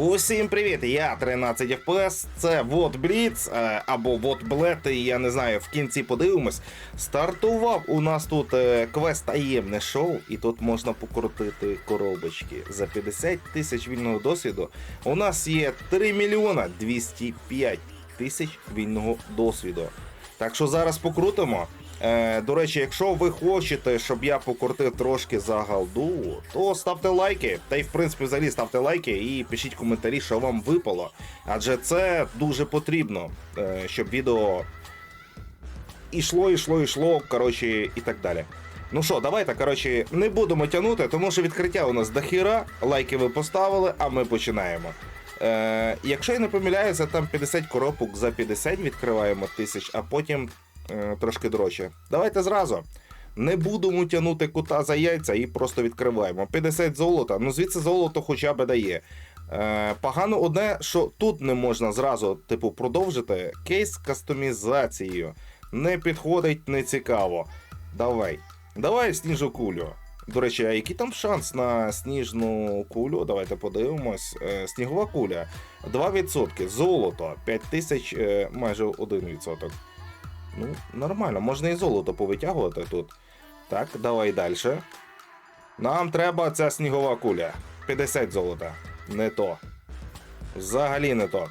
Усім привіт! Я 13 FPS, це Вот Бліц е, або Вот Блет, я не знаю, в кінці подивимось. Стартував у нас тут е, квест таємне шоу, і тут можна покрутити коробочки. За 50 тисяч вільного досвіду у нас є 3 мільйона 205 тисяч вільного досвіду. Так що зараз покрутимо. Е, до речі, якщо ви хочете, щоб я покрутив трошки за галду, то ставте лайки. Та й в принципі взагалі ставте лайки і пишіть коментарі, що вам випало. Адже це дуже потрібно, е, щоб відео ішло, ішло, ішло, коротше, і так далі. Ну що, давайте, коротше, не будемо тягнути, тому що відкриття у нас дохіра, лайки ви поставили, а ми починаємо. Е, якщо я не помиляюся, там 50 коробок за 50 відкриваємо тисяч, а потім трошки дорожче. Давайте зразу. Не будемо тягнути кута за яйця і просто відкриваємо. 50 золота, ну звідси золото хоча б дає. Е, погано одне, що тут не можна зразу, типу, продовжити. Кейс з кастомізацією. Не підходить, не цікаво. Давай. Давай сніжу кулю. До речі, а який там шанс на сніжну кулю? Давайте подивимось. Е, снігова куля 2%. Золото 5000, е, майже 1%. Ну, нормально, можна і золото повитягувати тут. Так, давай далі. Нам треба ця снігова куля. 50 золота. Не то. Взагалі не то.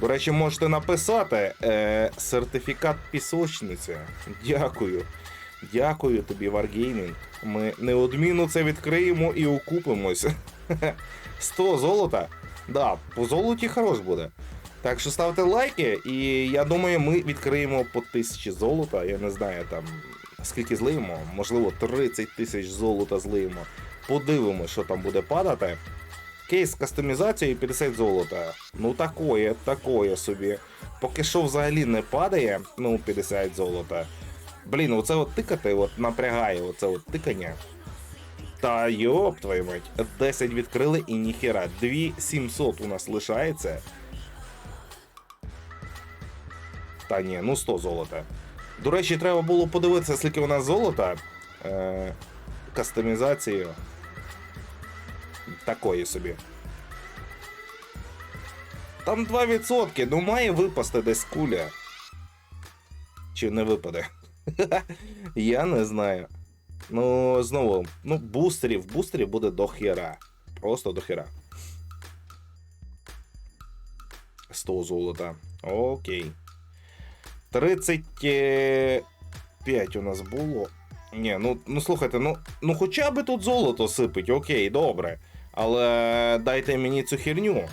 До речі, можете написати е, сертифікат пісочниці. Дякую. Дякую тобі, Wargaming. Ми неодмінно це відкриємо і окупимось. 100 золота. Да, по золоті хорош буде. Так що ставте лайки, і я думаю, ми відкриємо по 1000 золота. Я не знаю там скільки злиємо, можливо, 30 тисяч золота злиємо. Подивимось, що там буде падати. Кейс з кастомізацією 50 золота. Ну такое, такое собі. Поки що взагалі не падає, ну 50 золота. Блін, оце от тикати от напрягає, оце от тикання. Та йоп твою мать, 10 відкрили і ніхера. 2700 у нас лишається. Та ні, ну 100 золота. До речі, треба було подивитися, скільки у нас золота. Е, кастомізацію. Такої собі. Там 2%, ну має випасти десь куля. Чи не випаде? Я не знаю. Ну, знову, ну, бустерів, бустерів буде до хера. Просто до хера. 100 золота. Окей. 35 у нас було. Ні, ну, ну слухайте, ну, ну хоча б тут золото сипить, окей, добре. Але дайте мені цю херню.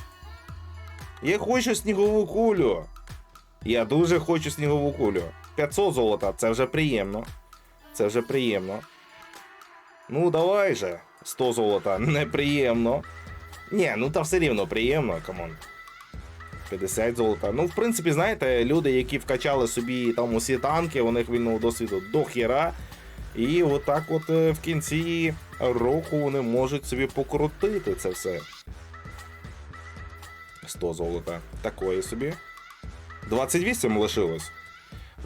Я хочу снігову кулю. Я дуже хочу снігову кулю. 500 золота, це вже приємно. Це вже приємно. Ну, давай же. 100 золота, неприємно. Ні, ну та все рівно приємно, камон. 50 золота. Ну, в принципі, знаєте, люди, які вкачали собі там усі танки, у них вільного досвіду до хіра. І отак от е, в кінці року вони можуть собі покрутити це все. 100 золота. Такої собі. 28 лишилось.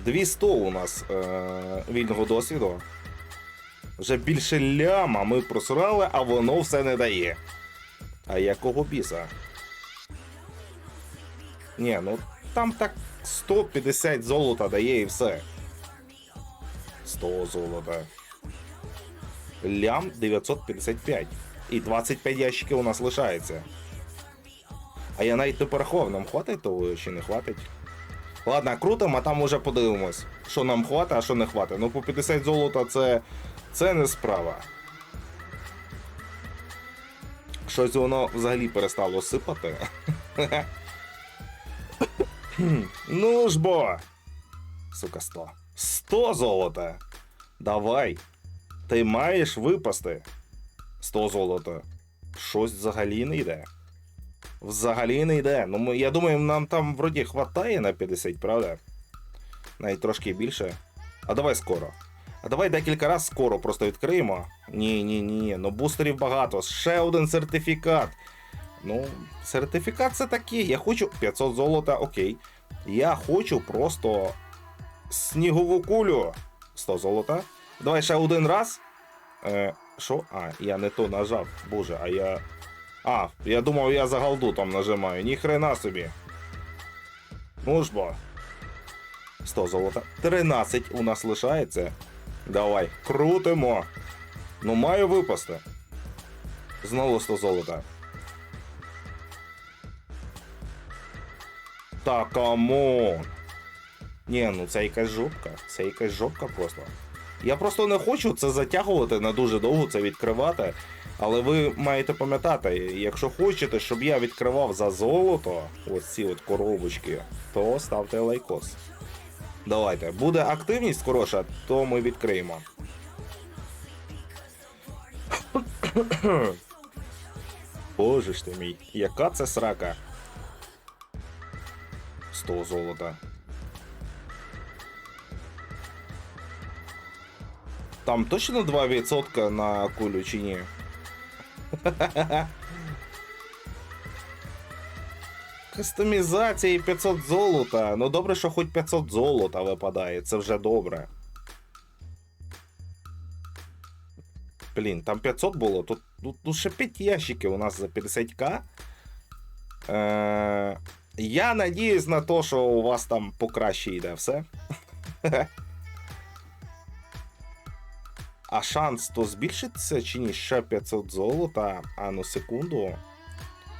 200 у нас е- вільного досвіду. Вже більше ляма ми просрали, а воно все не дає. А якого біса? Ні, ну там так 150 золота дає і все. 100 золота. Лям 955. І 25 ящиків у нас лишається. А я навіть не порахував, нам хватить того чи не хватить. Ладно, крутимо, а там уже подивимось, що нам хватить, а що не хватить. Ну по 50 золота це. це не справа. Щось воно взагалі перестало сипати. ну ж бо. Сука, 100. 100 золота. Давай. Ти маєш випасти. 100 золота. Щось взагалі не йде. Взагалі не йде. Ну, я думаю, нам там вроді хватає на 50, правда? Навіть трошки більше. А давай скоро. А давай декілька разів скоро просто відкриємо. Ні, ні, ні. Ну бустерів багато. Ще один сертифікат. Ну, сертифікат це такий. Я хочу 500 золота, окей. Я хочу просто снігову кулю. 100 золота. Давай ще один раз. Е, Що? А, я не то нажав. Боже, а я. А, я думав, я за голду там нажимаю. Ні хрена собі. Ну ж бо. 100 золота. 13 у нас лишається. Давай, крутимо. Ну, маю випасти. Знову 100 золота. Та камон. Ні, ну це якась жопка. Це якась жопка просто. Я просто не хочу це затягувати на дуже довго це відкривати. Але ви маєте пам'ятати, якщо хочете, щоб я відкривав за золото ось ці от коробочки, то ставте лайкос. Давайте, буде активність хороша, то ми відкриємо. Боже ж ти мій, яка це срака? 100 золота. Там точно 2% на кулю чи ні? Кастомізація і 500 золота. Ну добре, що хоч 500 золота випадає, це вже добре. Блін, там 500 було, тут, тут, тут ще 5 ящиків у нас за 50к. Е, я надіюсь на те, що у вас там покраще йде все. А шанс то збільшиться чи ні? Ще 500 золота. А ну секунду.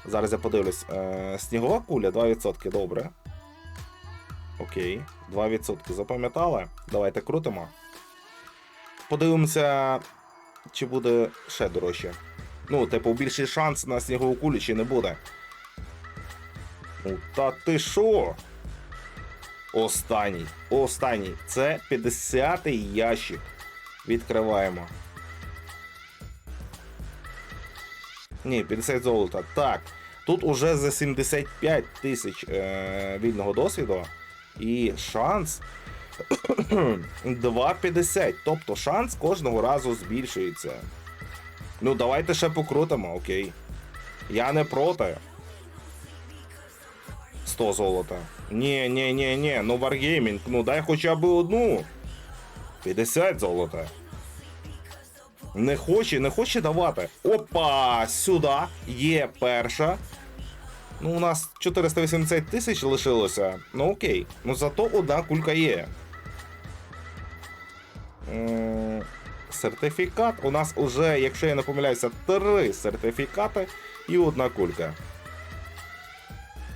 Зараз я подивлюсь. Е, снігова куля 2%, добре. Окей, 2% запам'ятали. Давайте крутимо. Подивимося, чи буде ще дорожче. Ну, типу, більший шанс на снігову кулю чи не буде. Та ти що? Останній. Останній. Це 50-й ящик. Відкриваємо. Ні, 50 золота. Так. Тут уже за 75 тисяч е, вільного досвіду. І шанс 2,50. Тобто шанс кожного разу збільшується. Ну, давайте ще покрутимо, окей. Я не проти. 100 золота. Ні, ну Wargaming, ну дай хоча б одну. 50 золота. Не хоче, не хоче давати. Опа! Сюди є перша. Ну, у нас 480 тисяч лишилося. Ну окей. Ну зато одна кулька є. Сертифікат. У нас уже, якщо я не помиляюся, три сертифікати і одна кулька.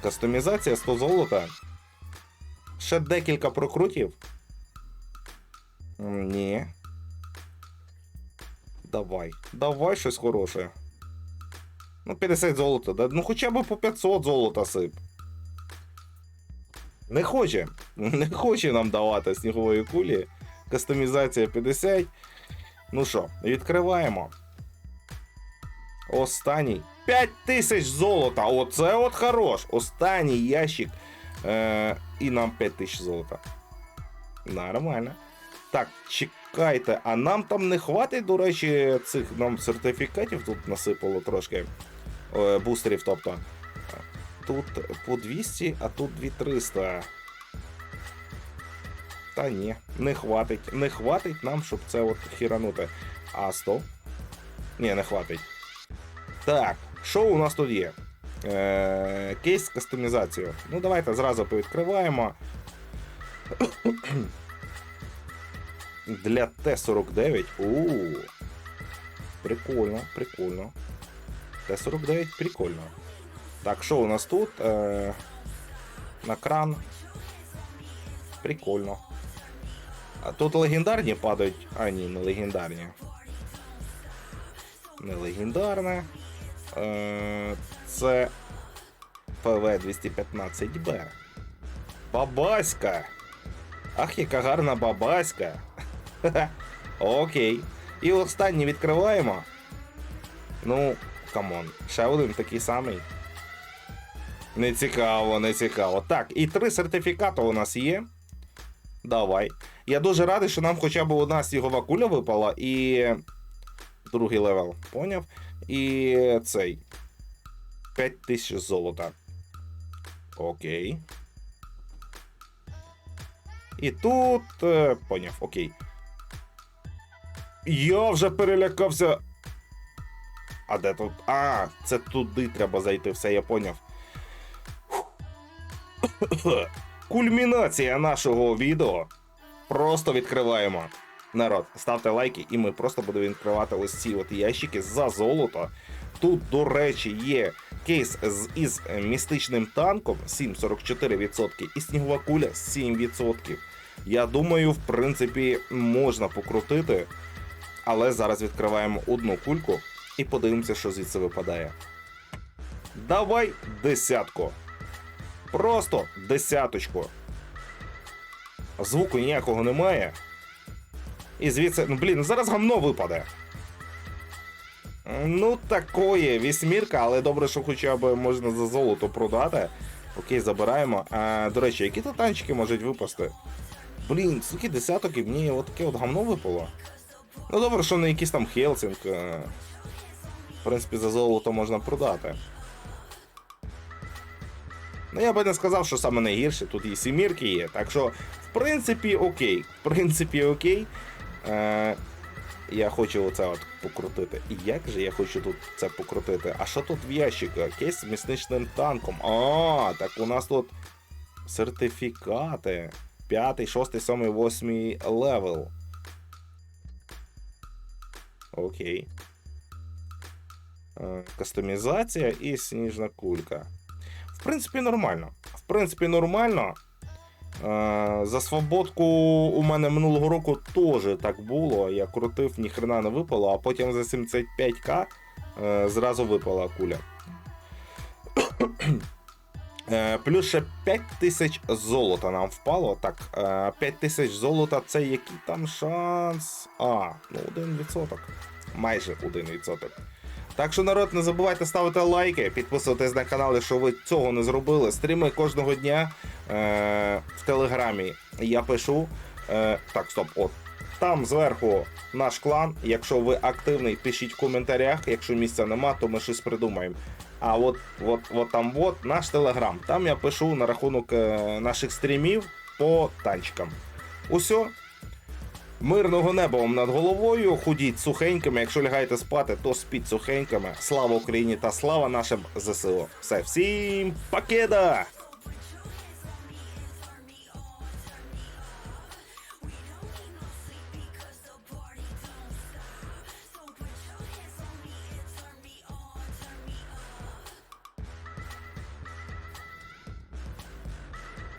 Кастомізація 100 золота. Ще декілька прокрутів. Ні. Давай. Давай щось хороше. Ну, 50 золота, да? Ну хоча б по 500 золота сип. Не хоче. Не хоче нам давати снігової кулі. Кастомізація 50. Ну що, відкриваємо. Останній. 5000 золота. Оце от хорош. Останній ящик. Е, і нам 5000 золота. Нормально. Так, чекайте, а нам там не хватить, до речі, цих нам сертифікатів тут насипало трошки. Е, бустерів, тобто. Тут по 200, а тут 2300. Та ні, не хватить. Не хватить нам, щоб це от хіранути. А, стоп. Ні, не хватить. Так, що у нас тут є? Е, кейс з кастомізацією. Ну, давайте зразу повідкриваємо. Для Т-49. У. Прикольно, прикольно. Т-49 прикольно. Так, що у нас тут? Е, на кран. Прикольно. А тут легендарні падають. А, ні, не легендарні. Не легендарне. Е, це ПВ-215Б. Бабаська! Ах, яка гарна бабаська. Окей. І останній відкриваємо. Ну, камон. Ще один такий самий. Не цікаво, не цікаво. Так, і три сертифікати у нас є. Давай. Я дуже радий, що нам хоча б одна снігова куля випала і. Другий левел, поняв? І цей. 5000 золота. Окей. І тут. е, Поняв, окей. Я вже перелякався. А де тут? А, це туди треба зайти, все, я поняв. Кульмінація нашого відео. Просто відкриваємо. Народ, ставте лайки, і ми просто будемо відкривати ось ці от ящики за золото. Тут, до речі, є кейс з, із містичним танком 7,44% і снігова куля 7%. Я думаю, в принципі, можна покрутити. Але зараз відкриваємо одну кульку і подивимося, що звідси випадає. Давай десятку. Просто десяточку. Звуку ніякого немає. І звідси, ну блін, зараз гамно випаде. Ну, такое, вісьмірка, але добре, що хоча б можна за золото продати. Окей, забираємо. А, до речі, які тут танчики можуть випасти? Блін, скільки десяток і мені от таке от гамно випало. Ну добре, що не якийсь там Хелсинг. е, В принципі, за золото можна продати. Ну, я би не сказав, що саме найгірше, тут і сімірки є. Так що, в принципі, окей. В принципі, окей. Е, я хочу оце от покрутити. І як же я хочу тут це покрутити? А що тут в ящику? Кейс з місничним танком. А, так у нас тут сертифікати. П'ятий, шостий, сьомий, восьмий левел. Окей. Е, Кастомізація і сніжна кулька. В принципі, нормально. В принципі, нормально. Е, За свободку у мене минулого року теж так було. Я крутив, ніхрена не випало, а потім за 75к е, зразу випала куля. Е, Плюс ще 5 тисяч золота нам впало. Так, е, 5 тисяч золота це який там шанс? А, ну 1%. Майже 1%. Так що, народ, не забувайте ставити лайки, підписуватись на канал, якщо ви цього не зробили. Стріми кожного дня в телеграмі. Я пишу. Е- так, стоп, от. Там зверху наш клан. Якщо ви активний, пишіть в коментарях. Якщо місця нема, то ми щось придумаємо. А от, от, от там от наш телеграм. Там я пишу на рахунок е- наших стрімів по танчикам. Усьо. Мирного неба вам над головою. Ходіть сухенькими. Якщо лягаєте спати, то спіть сухенькими. Слава Україні та слава нашим ЗСУ. Все, всім пакеда!